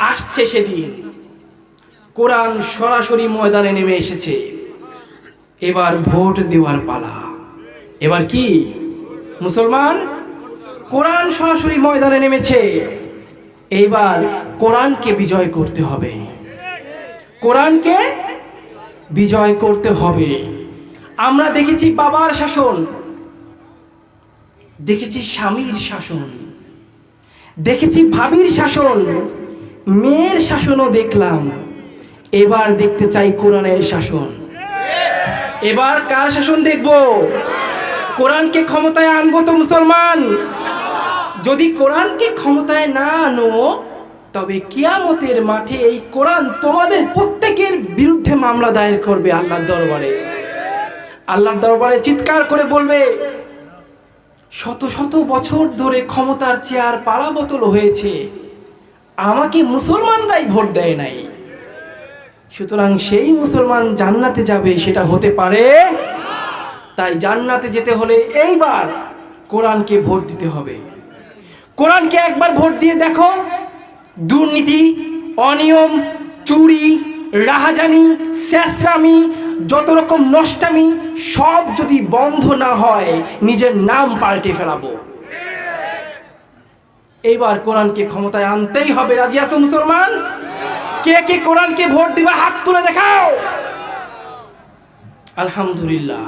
আসছে সেদিন। কোরআন সরাসরি ময়দানে নেমে এসেছে। এবার ভোট দেওয়ার পালা। এবার কি? মুসলমান? কোরআন সরাসরি ময়দানে নেমেছে। এইবার কোরআনকে বিজয় করতে হবে। কোরআনকে বিজয় করতে হবে। আমরা দেখেছি বাবার শাসন। দেখেছি স্বামীর শাসন। দেখেছি ভাবির শাসন। মেয়ের শাসনও দেখলাম। এবার দেখতে চাই কোরআনের শাসন। এবার কার শাসন দেখব? কোরআনকে ক্ষমতায় আনব তো মুসলমান। যদি কোরআনকে ক্ষমতায় না আনো, তবে কিয়ামতের মাঠে এই কোরআন তোমাদের প্রত্যেকের বিরুদ্ধে মামলা দায়ের করবে আল্লাহর দরবারে। আল্লাহর দরবারে চিৎকার করে বলবে, শত শত বছর ধরে ক্ষমতার চেয়ার পালা বোতল হয়েছে। আমাকে মুসলমানরাই ভোট দেয় নাই। সুতরাং সেই মুসলমান জান্নাতে যাবে, সেটা হতে পারে। তাই জান্নাতে যেতে হলে এইবার কোরআনকে ভোট দিতে হবে। কোরআনকে একবার ভোট দিয়ে দেখো। দুর্নীতি, অনিয়ম, চুরি, রাহাজানি, শেষরামি, যত রকম নষ্টামি, সব যদি বন্ধ না হয়, নিজের নাম পাল্টে ফেলাবো। এইবার কোরআনকে ক্ষমতায় আনতেই হবে। রাজি আছো মুসলমান? কে কে কোরআনকে ভোট দিবা হাত তুলে দেখাও। আলহামদুলিল্লাহ।